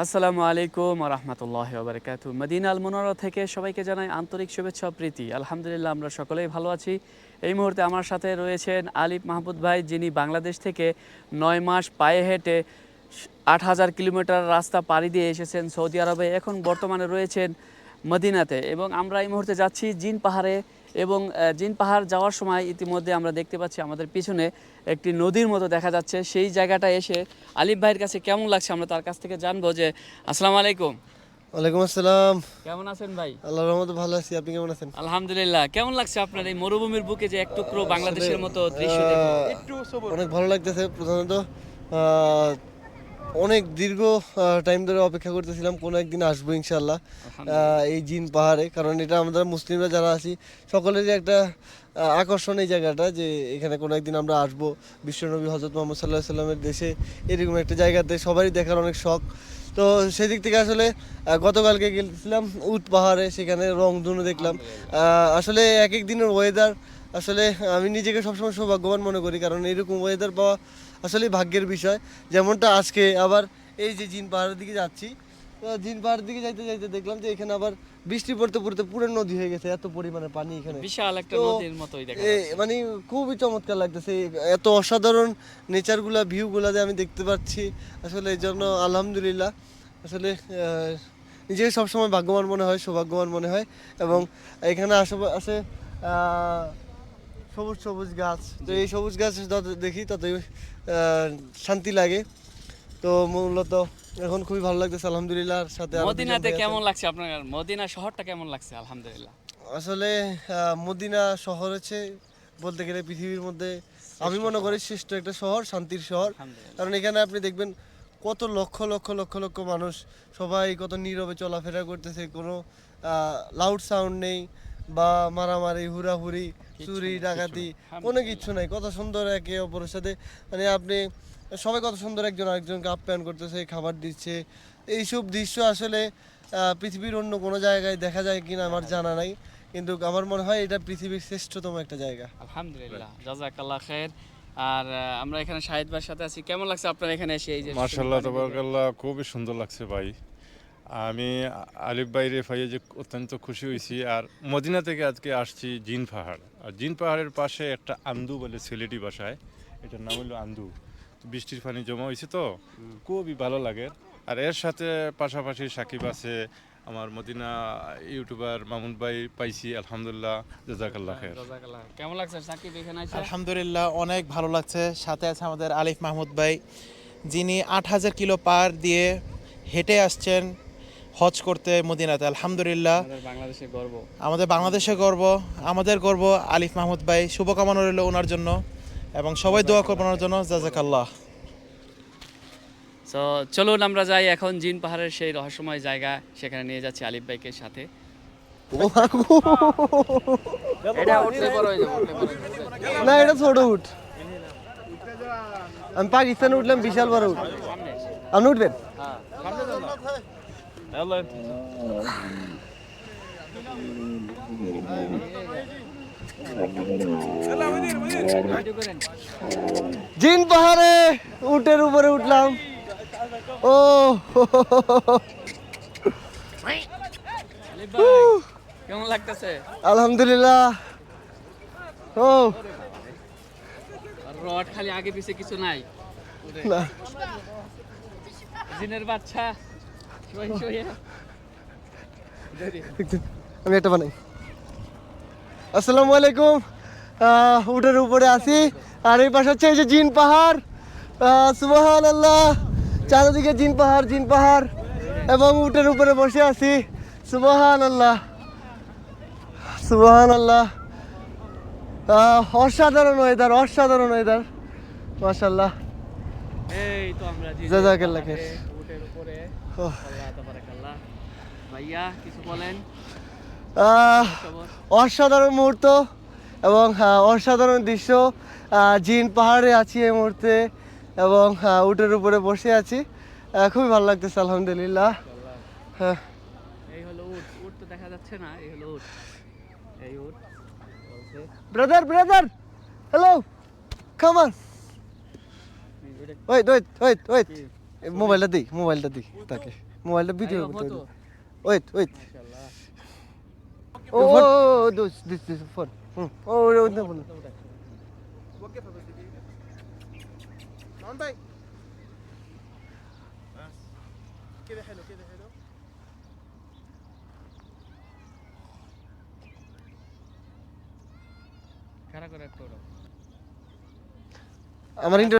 আসসালামু আলাইকুম রহমতুল্লাহ বারকাতু মদিনা আল মনোরা থেকে সবাইকে জানাই আন্তরিক শুভেচ্ছা প্রীতি। আলহামদুলিল্লাহ, আমরা সকলেই ভালো আছি। এই মুহূর্তে আমার সাথে রয়েছেন আলিফ মাহমুদ ভাই, যিনি বাংলাদেশ থেকে নয় মাস পায়ে হেঁটে আট হাজার কিলোমিটার রাস্তা পাড়ি দিয়ে এসেছেন সৌদি আরবে। এখন বর্তমানে রয়েছেন মদিনাতে এবং আমরা এই মুহূর্তে যাচ্ছি জিন পাহাড়ে এবং জিন পাহাড় যাওয়ার সময় ইতিমধ্যে আমরা দেখতে পাচ্ছি আমাদের পিছনে একটি নদীর মতো দেখা যাচ্ছে। সেই জায়গাটা এসে আলিফ ভাইয়ের কাছে কেমন লাগছে আমরা তার কাছ থেকে জানব যে আসসালামু আলাইকুম। ওয়ালাইকুম আসসালাম। কেমন আছেন ভাই? আল্লাহর রহমতে ভালো আছি। আপনি কেমন আছেন? আলহামদুলিল্লাহ। কেমন লাগছে আপনার এই মরুভূমির বুকে যে এক টুকরো বাংলাদেশের মতো দৃশ্য আহ, অনেক ভালো লাগতেছে প্রধানত। অনেক দীর্ঘ টাইম ধরে অপেক্ষা করতেছিলাম কোনো একদিন আসব ইনশাল্লাহ এই জিন পাহাড়ে কারণ এটা আমরা মুসলিমরা যারা আছি সকলেরই একটা আকর্ষণ এই জায়গাটা যে এখানে কোনো একদিন আমরা আসব। বিশ্বনবী হজরত মোহাম্মদ সাল্লাহ সাল্লামের দেশে এরকম একটা জায়গাতে সবারই দেখার অনেক শখ। তো সেদিক থেকে আসলে গতকালকে গেছিলাম উট পাহাড়ে সেখানে রং ধনু দেখলাম আসলে এক এক দিনের ওয়েদার আসলে আমি নিজেকে সবসময় সৌভাগ্যবান মনে করি কারণ এরকম ওয়েদার পাওয়া আসলে ভাগ্যের বিষয়। যেমনটা আজকে আবার এই যে জিন পাহাড়ের দিকে যাচ্ছি তো জিন পাহাড়ের দিকে যাইতে যাইতে দেখলাম যে এখানে আবার বৃষ্টি পড়তে পড়তে পুরো নদী হয়ে গেছে এত পরিমাণে পানি এখানে। বিশাল একটা নদীর মতোই দেখা মানে খুবই চমৎকার লাগতেছে এত অসাধারণ নেচারগুলা ভিউগুলা যে আমি দেখতে পাচ্ছি। আসলে এই জন্য আলহামদুলিল্লাহ আসলে নিজেকে সবসময় ভাগ্যবান মনে হয় সৌভাগ্যবান মনে হয়। এবং এখানে আশেপাশে আহ, সবুজ সবুজ গাছ। তো এই সবুজ গাছ যত দেখি ততই শান্তি লাগে। তো মূলত এখন খুবই ভালো লাগতেছে আলহামদুলিল্লাহ। সাথে মদিনাতে কেমন লাগছে আপনার মদিনা শহরটা কেমন লাগছে আলহামদুলিল্লাহ? আসলে মদিনা শহর হচ্ছে বলতে গেলে পৃথিবীর মধ্যে আমি মনে করি শ্রেষ্ঠ একটা শহর শান্তির শহর। কারণ এখানে আপনি দেখবেন কত লক্ষ লক্ষ লক্ষ লক্ষ মানুষ সবাই কত নীরবে চলাফেরা করতেছে কোনো লাউড সাউন্ড নেই। বা মারামারি হুড়াহুড়ি চুরি ডাকাতি কোনো কিছু নাই। কত সুন্দর একে অপরের সাথে। মানে আপনি সবাই কত সুন্দর একজন আরেকজনকে আপ্যায়ন করতেছে খাবার দিচ্ছে। এইসব দৃশ্য আসলে আহ, পৃথিবীর অন্য কোনো জায়গায় দেখা যায় কিনা আমার জানা নাই। কিন্তু আমার মনে হয় এটা পৃথিবীর শ্রেষ্ঠতম একটা জায়গা। আলহামদুলিল্লাহ জাজাকাল্লাহ আর আমরা এখানে শাহিদ ভাইয়ের সাথে আছি। কেমন লাগছে আপনার এখানে এসে এই যে মার্শাল্লাহ তবরকাল্লাহ খুবই সুন্দর লাগছে ভাই। আমি আলিফ বাইরে পাইয়ে যে অত্যন্ত খুশি হয়েছি আর মদিনা থেকে আজকে আসছি জিন পাহাড়। আর জিন পাহাড়ের পাশে একটা আন্দু বলে সিলেটি বাসায় এটার নাম হলো আন্দু। বৃষ্টির পানি জমা হয়েছে তো খুবই ভালো লাগে। আর এর সাথে পাশাপাশি সাকিব আছে আমার মদিনা ইউটিউবার মামুন ভাই পাইছি আলহামদুলিল্লাহ জাজাকাল্লাহ খের। কেমন লাগছে সাকিব এখানে আলহামদুলিল্লাহ অনেক ভালো লাগছে। সাথে আছে আমাদের আলিফ মাহমুদ ভাই যিনি আট হাজার কিলো পার দিয়ে হেঁটে আসছেন। হজ করতে মদিনাতে আলহামদুলিল্লাহ। আমাদের বাংলাদেশের গর্ব। আমাদের বাংলাদেশে গর্ব আমাদের গর্ব আলিফ মাহমুদ ভাই শুভকামনা রইল ওনার জন্য এবং সবাই দোয়া করব ওনার জন্য। জাজাকাল্লাহ। তো চলুন আমরা যাই এখন জিন পাহাড়ের সেই রহস্যময় জায়গা সেখানে নিয়ে যাচ্ছি আলিফ ভাইকে সাথে। এটা উঠলে বড় হয়ে যাবে উঠলে বড় হয়ে যাবে। না এটা ছোট উঠ। আমি পাকিস্তানে উঠলাম বিশাল বড় উঠ। আপনি উঠবেন? করেন। জিন পাহাড়ে উটের উপরে উঠলাম। ও কেমন লাগতেছে? আলহামদুলিল্লাহ। ও। রড খালি আগে পিছে কিছু নাই। জিনের বাচ্চা। আমি একটা বানাই। আসসালামু আলাইকুম। উটের উপরে আছি। আর এই পাশে হচ্ছে এই যে জিন পাহাড়। সুবাহান আল্লাহ চারিদিকে জিন পাহাড় জিন পাহাড়। এবং উটের উপরে বসে আছি। সুবাহান আল্লাহ সুবাহান আল্লাহ অসাধারণ ওয়েদার অসাধারণ ওয়েদার মাশাল্লাহ এই তো আমরা জাজাকাল্লাহ পাহাড়ে, আল্লাহ ভাইয়া কিছু বলেন? অসাধারণ মুহূর্ত এবং অসাধারণ দৃশ্য। জিন পাহাড়ে আছি এই মুহূর্তে এবং উটের উপরে বসে আছি। খুবই ভালো লাগতেছে আলহামদুলিল্লাহ। হ্যাঁ। এই হলো উট। উট তো দেখা যাচ্ছে না এই হলো উট। এই উট ব্রাদার ব্রাদার হ্যালো উটে ওয়েট ওয়েট ওয়েট ওয়েট মোবাইলটা দিই মোবাইলটা দিই তাকে মোবাইলটা ভিডিও আইও, করতে ফটো। ওয়েট ওয়েট মাশাআল্লাহ। Oh oh this this this phone hmm oh oh oh phone نعم باي كده حلو كده حلو খাড়া করে একটু ওড়াও। আমার ইন্টার